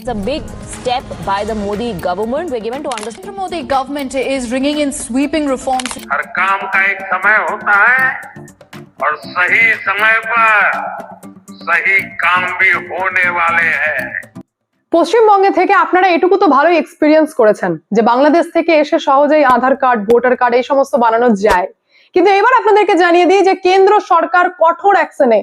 It's a big step by the Modi government. We're given to understand. Narendra Modi government is bringing in sweeping reforms हर काम का एक समय होता है और सही समय पर सही काम भी होने वाले हैं পশ্চিমবঙ্গে থেকে আপনারা এটুকু তো ভালোই এক্সপিরিয়েন্স করেছেন যে বাংলাদেশ থেকে এসে সহজেই আধার কার্ড ভোটার কার্ড এই সমস্ত বানানো যায় কিন্তু এবার আপনাদেরকে জানিয়ে দিই যে কেন্দ্র সরকার কঠোর অ্যাকশনে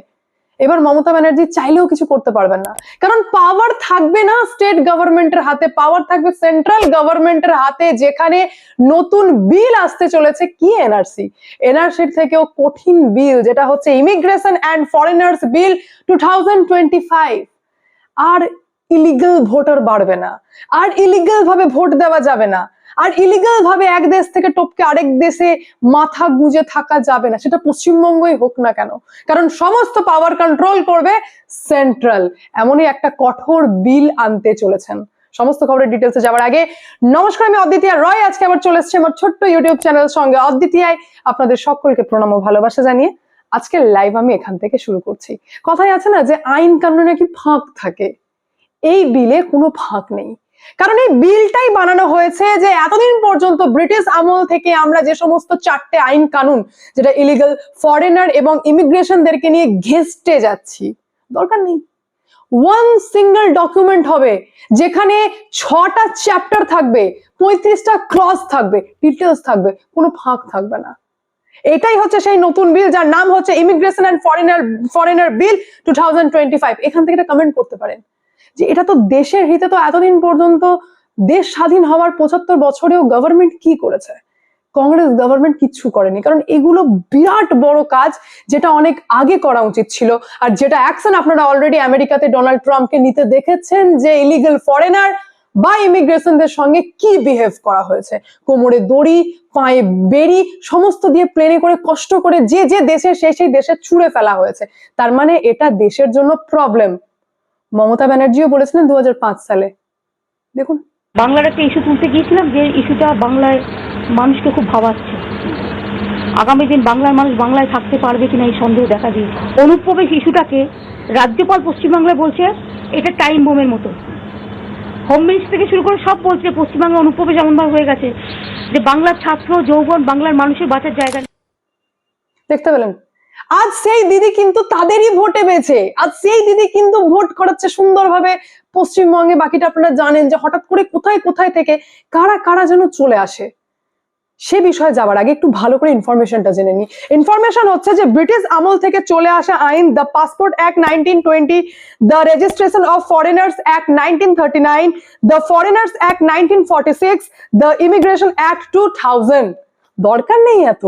এবার মমতা ব্যানার্জি চাইলেও কিছু করতে পারবেন না। কারণ পাওয়ার থাকবে না স্টেট গভর্নমেন্টের হাতে পাওয়ার থাকবে সেন্ট্রাল গভর্নমেন্টের হাতে, যেখানে নতুন বিল আসতে চলেছে। কি এনআরসি এনআরসির থেকেও কঠিন বিল যেটা হচ্ছে immigration and foreigners bill two R illegal voter বাড়বে না। আর ইলিগাল ভাবে ভোট দেওয়া যাবে না। আর ইলিগাল ভাবে এক দেশ থেকে টপকে আরেক দেশে মাথা গুঁজে থাকা যাবে না, সেটা পশ্চিমবঙ্গই হোক না কেন। কারণ সমস্ত পাওয়ার কন্ট্রোল করবে সেন্ট্রাল এমনই একটা কঠোর বিল আনতে চলেছেন। সমস্ত খবরের ডিটেলসে যাওয়ার আগে নমস্কার, আমি অদ্বিতীয় রয়। আজকে আবার চলে এসেছি আমার ছোট্ট ইউটিউব চ্যানেল সঙ্গে। অদ্বিতীয় আপনাদের সকলকে প্রণাম ও ভালোবাসা জানিয়ে আজকে লাইভ আমি এখান থেকে শুরু করছি। কথাই আছে না যে আইন কানুনে নাকি ফাঁক থাকে? এই বিলে কোনো ফাঁক নেই। কারণ এই বিলটাই বানানো হয়েছে যে এতদিন পর্যন্ত ব্রিটিশ আমল থেকে আমরা যে সমস্ত চারটে আইন কানুন, যেটা ইলিগাল ফরেনার এবং ইমিগ্রেশনদেরকে নিয়ে ঘেস্টে যাচ্ছি, দরকার নেই। ওয়ান সিঙ্গেল ডকুমেন্ট হবে, যেখানে ছটা চ্যাপ্টার থাকবে, পঁয়ত্রিশটা ক্লস থাকবে ডিটেলস থাকবে, কোনো ফাঁক থাকবে না। এটাই হচ্ছে সেই নতুন বিল, যার নাম হচ্ছে immigration and foreigner foreigner bill two এখান থেকে একটা কমেন্ট করতে পারেন। যে এটা তো দেশের হিতে তো এতদিন পর্যন্ত দেশ স্বাধীন হওয়ার পঁচাত্তর বছরেও গভর্নমেন্ট কি করেছে? কংগ্রেস গভর্নমেন্ট কিচ্ছু করেনি। কারণ এগুলো বিরাট বড় কাজ যেটা অনেক আগে করা উচিত ছিল। আর যেটা অ্যাকশন আপনারা অলরেডি আমেরিকাতে ডোনাল্ড ট্রাম্পকে নিতে দেখেছেন যে ইলিগাল ফরেনার বা ইমিগ্রেশনদের সঙ্গে কি বিহেভ করা হয়েছে। কোমরে দড়ি, পায়ে বেরি সমস্ত দিয়ে প্লেনে করে কষ্ট করে যে যে দেশে সেই সেই দেশে ছুঁড়ে ফেলা হয়েছে। তার মানে এটা দেশের জন্য প্রবলেম মমতা ব্যানার্জিও বলেছিলেন দু হাজার পাঁচ সালে। দেখুন। বাংলার একটা ইস্যু তুলতে গিয়েছিলাম যে ইস্যুটা বাংলায় মানুষকে খুব ভাবাচ্ছে। আগামী দিন বাংলার মানুষ বাংলায় থাকতে পারবে কিনা এই সন্দেহ দেখা দিয়ে অনুপ্রবেশ ইস্যুটাকে রাজ্যপাল পশ্চিমবাংলায় বলছে এটা টাইম বোমের মতো। হোম মিনিস্টার থেকে শুরু করে সব বলছে পশ্চিমবাংলা অনুপ্রবেশ এমনভাবে হয়ে গেছে যে বাংলার ছাত্র যৌবন বাংলার মানুষের বাঁচার জায়গা দেখতে পেলেন। আজ সেই দিদি কিন্তু তাদেরই ভোটে বেছে। আজ সেই দিদি কিন্তু ভোট করাচ্ছে সুন্দরভাবে পশ্চিমবঙ্গে। বাকিটা আপনারা জানেন যে হঠাৎ করে কোথায় কোথায় থেকে কারা কারা যেন চলে আসে। সে বিষয়ে যাওয়ার আগে একটু ভালো করে ইনফরমেশনটা জেনে নি ইনফরমেশন হচ্ছে যে ব্রিটিশ আমল থেকে চলে আসা আইন the passport act nineteen twenty the registration of foreigners act nineteen thirty nine the foreigners act nineteen forty six the immigration act two thousand দরকার নেই এত।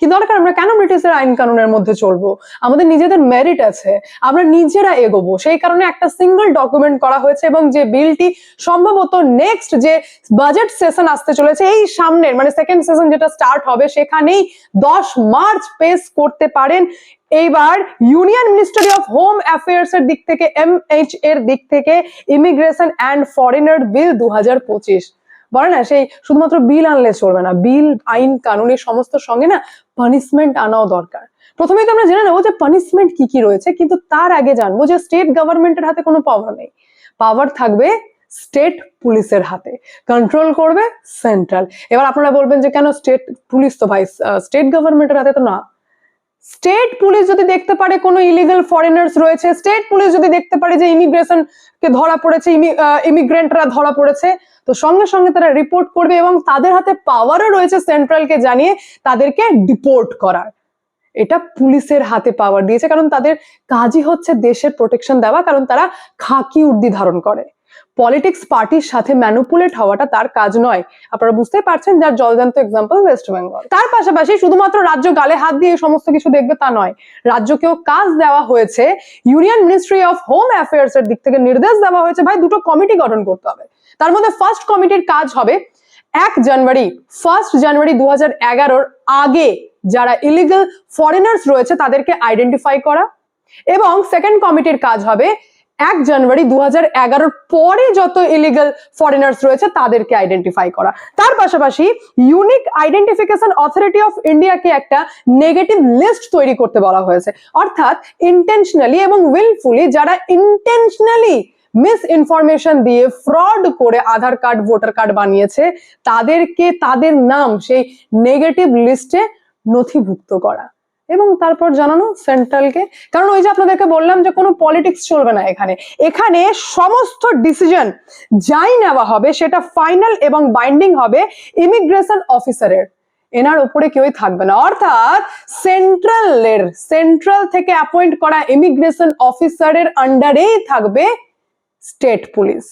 কি দরকার আমরা কেন ব্রিটিশের আইন কানুনের মধ্যে চলবো? আমাদের নিজেদের মেরিট আছে, আমরা নিজেরা এগোবো। সেই কারণে একটা সিঙ্গল ডকুমেন্ট করা হয়েছে এবং যে বিলটি সম্ভবত নেক্সট যে বাজেট সেশন আসতে চলেছে, এই সামনের মানে সেকেন্ড সেশন যেটা স্টার্ট হবে, সেখানেই দশ মার্চ পেশ করতে পারেন। এইবার union ministry of home affairs এর দিক থেকে এমএইচ এর দিক থেকে ইমিগ্রেশন অ্যান্ড ফরেনার বিল দু হাজার পঁচিশ। বলে না, সেই শুধুমাত্র বিল আনলে চলবে না। বিল, আইন কানুনের সমস্ত সঙ্গে না পানিশমেন্ট আনাও দরকার। প্রথমেই তো আমরা জেনে নেব যে পানিশমেন্ট কি কি রয়েছে, কিন্তু তার আগে জানব যে স্টেট গভর্নমেন্টের হাতে কোনো পাওয়ার নেই। পাওয়ার থাকবে স্টেট পুলিশের হাতে। কন্ট্রোল করবে সেন্ট্রাল এবার আপনারা বলবেন যে কেন স্টেট পুলিশ তো ভাই স্টেট গভর্নমেন্টের হাতে তো না। স্টেট পুলিশ যদি দেখতে পারে কোনো ইলিগাল ফরেনার্স রয়েছে স্টেট পুলিশ যদি দেখতে পারে যে ইমিগ্রেশন কে ধরা পড়েছে ইমিগ্রেন্টরা ধরা পড়েছে তো সঙ্গে সঙ্গে তারা রিপোর্ট করবে এবং তাদের হাতে পাওয়ারও রয়েছে সেন্ট্রালকে জানিয়ে তাদেরকে ডিপোর্ট করার। এটা পুলিশের হাতে পাওয়ার দিয়েছে কারণ তাদের কাজই হচ্ছে দেশের প্রোটেকশন দেওয়া, কারণ তারা খাকি উর্দি ধারণ করে। পলিটিক্স পার্টির সাথে ম্যানুপুলেট হওয়াটা তার কাজ নয়। আপনারা বুঝতেই পারছেন যার জলজান্ত এক্সাম্পল ওয়েস্ট বেঙ্গল তার পাশাপাশি শুধুমাত্র রাজ্য গালে হাত দিয়ে সমস্ত কিছু দেখবে তা নয়, রাজ্যকেও কাজ দেওয়া হয়েছে। Union ministry of home affairs এর দিক থেকে নির্দেশ দেওয়া হয়েছে, ভাই দুটো কমিটি গঠন করতে হবে। তার মধ্যে ফার্স্ট কমিটির কাজ হবে এক জানুয়ারি ফার্স্ট জানুয়ারি দু হাজার আগে যারা ইলিগাল ফরেনার্স রয়েছে তাদেরকে আইডেন্টিফাই করা এবং সেকেন্ড কমিটির কাজ হবে এক জানুয়ারি দু হাজার পরে যত ইলিগাল ফরেনার্স রয়েছে তাদেরকে আইডেন্টিফাই করা। তার পাশাপাশি ইউনিক আইডেন্টিফিকেশন অথরিটি অফ ইন্ডিয়াকে একটা নেগেটিভ লিস্ট তৈরি করতে বলা হয়েছে। অর্থাৎ ইন্টেনশনালি এবং উইলফুলি যারা ইন্টেনশনালি মিস ইনফরমেশন দিয়ে ফ্রড করে আধার কার্ড ভোটার কার্ড বানিয়েছে, তাদেরকে তাদের নাম সেই নেগেটিভ লিস্টে নথিভুক্ত করা। এবং তারপর জানানো সেন্ট্রালকে কারণ ওই যে আপনাদেরকে বললাম যে কোনো পলিটিক্স চলবে না এখানে। এখানে সমস্ত ডিসিশন যাই নেওয়া হবে, সেটা ফাইনাল এবং বাইন্ডিং হবে ইমিগ্রেশন অফিসারের এনার উপরে কেউই থাকবে না। অর্থাৎ সেন্ট্রালের সেন্ট্রাল থেকে অ্যাপয়েন্ট করা ইমিগ্রেশন অফিসারের আন্ডারেই থাকবে স্টেট পুলিশ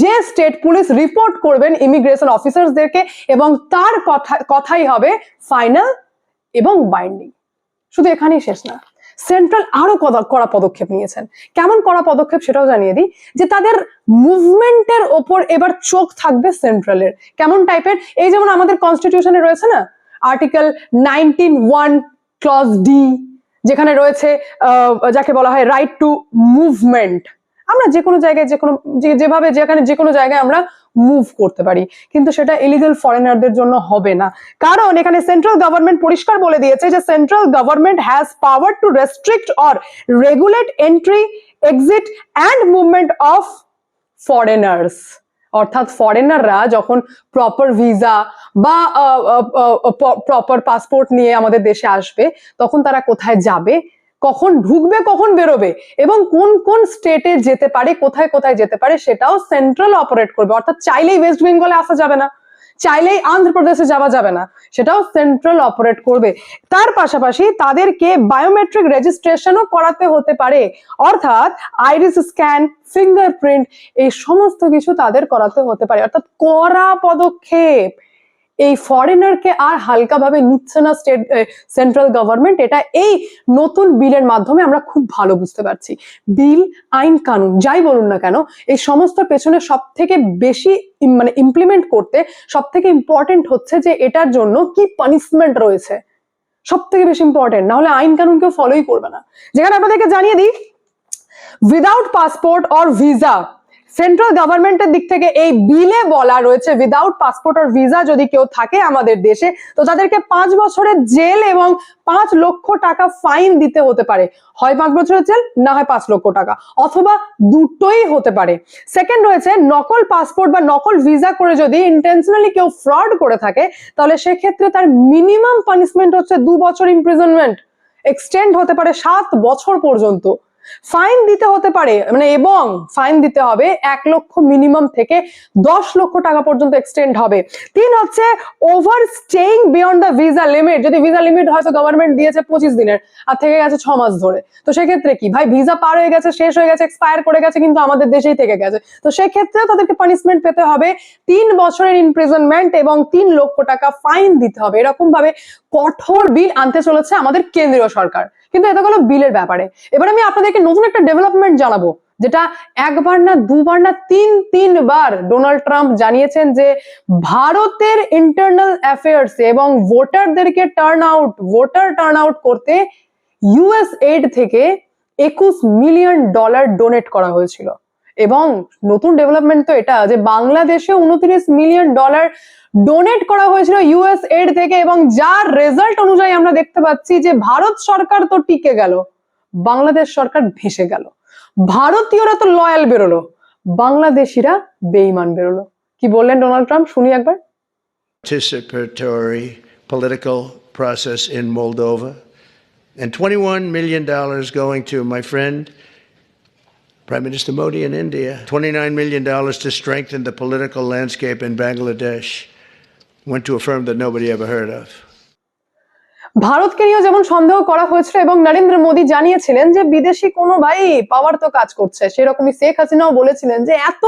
যে স্টেট পুলিশ রিপোর্ট করবেন ইমিগ্রেশন অফিসারদেরকে এবং তার কথা, কথাই হবে ফাইনাল এবং বাইন্ডিং শুধু এখানেই শেষ না। সেন্ট্রাল আরও কড়া পদক্ষেপ নিয়েছেন। কেমন কড়া পদক্ষেপ সেটাও জানিয়ে দিই যে তাদের মুভমেন্টের ওপর এবার চোখ থাকবে সেন্ট্রালের কেমন টাইপের এই যেমন আমাদের কনস্টিটিউশনে রয়েছে না? Article nineteen one clause D যেখানে রয়েছে যাকে বলা হয় রাইট টু মুভমেন্ট আমরা যে কোনো জায়গায় যে কোনো যেভাবে, যেখানে যে কোনো জায়গায় আমরা মুভ করতে পারি। কিন্তু সেটা ইলিগাল ফরেনারদের জন্য হবে না। কারণ এখানে সেন্ট্রাল গভর্নমেন্ট পরিষ্কার বলে দিয়েছে যে central government has power to restrict or regulate entry exit and movement of foreigners অর্থাৎ ফরেনাররা যখন প্রপার ভিসা বা প্রপার পাসপোর্ট নিয়ে আমাদের দেশে আসবে, তখন তারা কোথায় যাবে? কখন ঢুকবে, কখন বেরোবে এবং কোন কোন স্টেটে যেতে পারে, কোথায় কোথায় যেতে পারে সেটাও সেন্ট্রাল অপারেট করবে। অর্থাৎ চাইলেই ওয়েস্ট বেঙ্গলে আসা যাবে না, চাইলেই অন্ধ্রপ্রদেশে যাওয়া যাবে না, সেটাও সেন্ট্রাল অপারেট করবে। তার পাশাপাশি তাদেরকে বায়োমেট্রিক রেজিস্ট্রেশনও করাতে হতে পারে। অর্থাৎ আইরিস স্ক্যান ফিঙ্গারপ্রিন্ট এই সমস্ত কিছু তাদের করাতে হতে পারে। অর্থাৎ করা পদক্ষেপ। এই ফরেনারকে আর হালকাভাবে নিচ্ছে না স্টেট সেন্ট্রাল গভর্নমেন্ট এটা এই নতুন বিলের মাধ্যমে আমরা খুব ভালো বুঝতে পারছি। বিল, আইন, কানুন, যাই বলুন না কেন, এই সমস্ত পেছনে সব থেকে বেশি মানে ইমপ্লিমেন্ট করতে সব থেকে ইম্পর্টেন্ট হচ্ছে যে এটার জন্য কি পানিশমেন্ট রয়েছে। সব থেকে বেশি ইম্পর্টেন্ট না হলে আইন কানুন কেউ ফলোই করবে না। যেখানে আপনাদেরকে জানিয়ে দিই without passport or visa central গভর্নমেন্টের দিক থেকে এই বিলে বলা রয়েছে উইদাউট পাসপোর্ট আর ভিসা যদি কেউ থাকে আমাদের দেশে, তো তাদেরকে পাঁচ বছরের জেল এবং পাঁচ লক্ষ টাকা ফাইন দিতে হতে পারে। হয় পাঁচ বছরের জেল, না হয় পাঁচ লক্ষ টাকা, অথবা দুটোই হতে পারে। সেকেন্ড রয়েছে, নকল পাসপোর্ট বা নকল ভিসা করে যদি ইন্টেনশনালি কেউ ফ্রড করে থাকে, তাহলে সেক্ষেত্রে তার মিনিমাম পানিশমেন্ট হচ্ছে দু বছর ইমপ্রিজনমেন্ট এক্সটেন্ড হতে পারে সাত বছর পর্যন্ত। ফাইন দিতে হতে পারে মানে এবং ফাইন দিতে হবে, এক লক্ষ মিনিমাম থেকে দশ লক্ষ টাকা পর্যন্ত এক্সটেন্ড হবে। তিন হচ্ছে over staying beyond the visa limit যদি ভিসা লিমিট হয়তো গভর্নমেন্ট দিয়েছে পঁচিশ দিনের, আর থেকে গেছে ছ মাস ধরে। তো সেক্ষেত্রে কি? ভাই ভিসা পার হয়ে গেছে, শেষ হয়ে গেছে এক্সপায়ার করে গেছে, কিন্তু আমাদের দেশেই থেকে গেছে। তো সেক্ষেত্রেও তাদেরকে পানিশমেন্ট পেতে হবে, তিন বছরের ইমপ্রিজনমেন্ট এবং তিন লক্ষ টাকা ফাইন দিতে হবে। এরকম ভাবে কঠোর বিল আনতে চলেছে আমাদের কেন্দ্রীয় সরকার। কিন্তু এটা হলো বিলের ব্যাপারে। এবার আমি আপনাদেরকে নতুন একটা ডেভেলপমেন্ট জানাব, যেটা একবার না দুবার না তিন তিনবার ডোনাল্ড ট্রাম্প জানিয়েছেন যে ভারতের ইন্টারনাল অ্যাফেয়ার্স এবং ভোটারদেরকে turn out voter turn out করতে ইউএস এইড থেকে একুশ মিলিয়ন ডলার ডোনেট করা হয়েছিল। এবং নতুন ডেভেলপমেন্ট তো এটা, যে বাংলাদেশে উনত্রিশ মিলিয়ন ডলার ডোনেট করা হয়েছিল ইউএস এইড থেকে এবং যার রেজাল্ট অনুযায়ী আমরা দেখতে পাচ্ছি যে ভারত সরকার তো টিকে গেল বাংলাদেশ সরকার ভেসে গেল ভারতীয়রা তো লয়াল বেরোলো বাংলাদেশিরা বেইমান বেরোলো কি বললেন ডোনাল্ড ট্রাম্প শুনি একবার political process in Moldova, and $21 million dollars going to my friend, Prime Minister Modi in India, $29 million dollars to strengthen the political landscape in Bangladesh, went to a firm that nobody ever heard of. ভারতকে নিয়েও যেমন সন্দেহ করা হয়েছিল এবং নরেন্দ্র মোদী জানিয়েছিলেন যে বিদেশি কোনো ভাই পাওয়ার তো কাজ করছে। সেরকমই শেখ হাসিনাও বলেছিলেন যে এত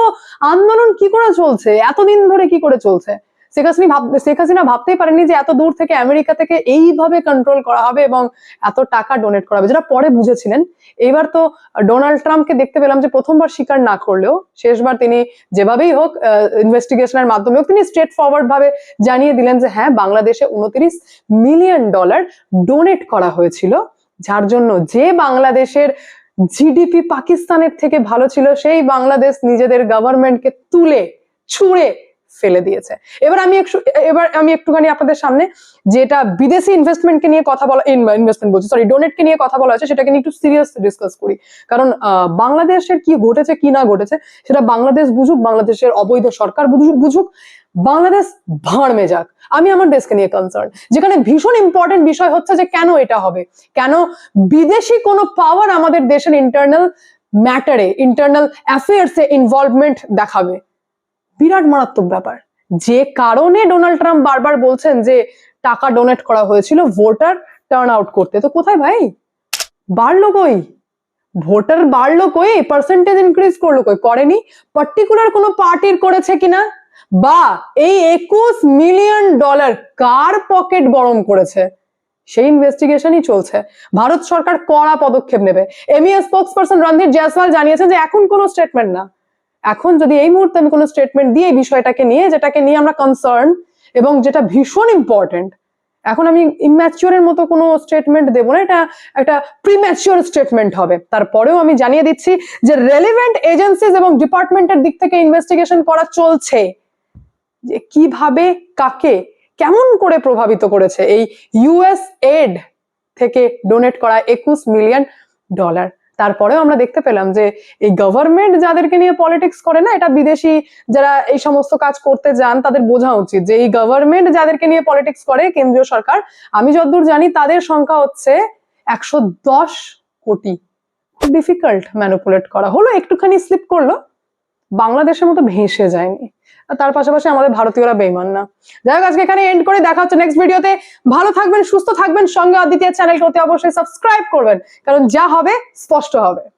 আন্দোলন কি করে চলছে? এতদিন ধরে কি করে চলছে? শেখ হাসিনা ভাব শেখ হাসিনা ভাবতেই পারেনি যে এত দূর থেকে আমেরিকা থেকে এইভাবে কন্ট্রোল করা হবে এবং এত টাকা ডোনেট করা হবে। যেটা পরে বুঝেছিলেন। এবার তো ডোনাল্ড ট্রাম্পকে দেখতে পেলাম যে প্রথমবার স্বীকার না করলেও, শেষবার তিনি যেভাবেই হোক ইনভেস্টিগেশনের মাধ্যমে হোক তিনি স্ট্রেট ফরওয়ার্ড ভাবে জানিয়ে দিলেন যে হ্যাঁ বাংলাদেশে উনত্রিশ মিলিয়ন ডলার ডোনেট করা হয়েছিল। যার জন্য যে বাংলাদেশের জিডিপি পাকিস্তানের থেকে ভালো ছিল, সেই বাংলাদেশ নিজেদের গভর্নমেন্টকে তুলে, ছুঁড়ে ফেলে দিয়েছে। এবার আমি একটু এবার আমি একটুখানি আপনাদের সামনে যেটা বিদেশি ইনভেস্টমেন্টকে নিয়ে কথা বলা ইনভেস্টমেন্ট বলছি সরি ডোনেটকে নিয়ে কথা বলা হয়েছে, সেটাকে নিয়ে একটু সিরিয়াস ডিসকাস করি। কারণ বাংলাদেশের কি ঘটেছে, কি না ঘটেছে, সেটা বাংলাদেশ বুঝুক, বাংলাদেশের অবৈধ সরকার বুঝুক বুঝুক, বাংলাদেশ ভাঁড় যাক। আমি আমার দেশকে নিয়ে কনসার্ন যেখানে ভীষণ ইম্পর্টেন্ট বিষয় হচ্ছে যে কেন এটা হবে? কেন বিদেশি কোনো পাওয়ার আমাদের দেশের ইন্টারনাল ম্যাটারে ইন্টারনাল অ্যাফেয়ার্সে ইনভলভমেন্ট দেখাবে? বিরাট মারাত্মক ব্যাপার। যে কারণে ডোনাল্ড ট্রাম্প বারবার বলছেন যে টাকা ডোনেট করা হয়েছিল, ভোটার টার্ন আউট করতে। তো কোথায় ভাই? বাড়লো কই? ভোটার বাড়লো কই? পার্সেন্টেজ ইনক্রিজ করল কই? করেনি? পার্টিকুলার কোনো পার্টির করেছে কিনা? বা এই একুশ মিলিয়ন ডলার কার পকেট গরম করেছে? সেই ইনভেস্টিগেশনই চলছে। ভারত সরকার কড়া পদক্ষেপ নেবে। MEA spokesperson Randhir Jaiswal জানিয়েছেন যে এখন কোনো স্টেটমেন্ট না। এখন যদি এই মুহূর্তে আমি কোনো স্টেটমেন্ট দিই এই বিষয়টাকে নিয়ে, যেটাকে নিয়ে আমরা কনসার্ন এবং যেটা ভীষণ ইম্পর্টেন্ট এখন আমি ইম্যাচিওরের মতো কোনো স্টেটমেন্ট দেবো না, এটা একটা প্রিম্যাচিওর স্টেটমেন্ট হবে। তারপরেও আমি জানিয়ে দিচ্ছি যে রেলিভেন্ট এজেন্সিজ এবং ডিপার্টমেন্টের দিক থেকে ইনভেস্টিগেশন করা চলছে। যে কীভাবে, কাকে, কেমন করে প্রভাবিত করেছে? এই ইউএস এড থেকে ডোনেট করা একুশ মিলিয়ন ডলার তারপরেও আমরা দেখতে পেলাম যে এই গভর্নমেন্ট যাদেরকে নিয়ে পলিটিক্স করে না, এটা বিদেশি যারা এই সমস্ত কাজ করতে যান, তাদের বোঝা উচিত যে এই গভর্নমেন্ট যাদেরকে নিয়ে পলিটিক্স করে, কেন্দ্রীয় সরকার, আমি যতদূর জানি তাদের সংখ্যা হচ্ছে একশো দশ কোটি। খুব ডিফিকাল্ট ম্যানুপুলেট করা। হলো, একটুখানি স্লিপ করল, বাংলাদেশের মতো ভেসে যায়নি। আর তার পাশাপাশি আমাদের ভারতীয়রা বেইমান না। যাই হোক, আজকে এখানে এন্ড করে। দেখা হচ্ছে নেক্সট ভিডিওতে ভালো থাকবেন, সুস্থ থাকবেন। সঙ্গে অদ্বিতীয় চ্যানেলকে অতি অবশ্যই সাবস্ক্রাইব করবেন। কারণ যা হবে, স্পষ্ট হবে।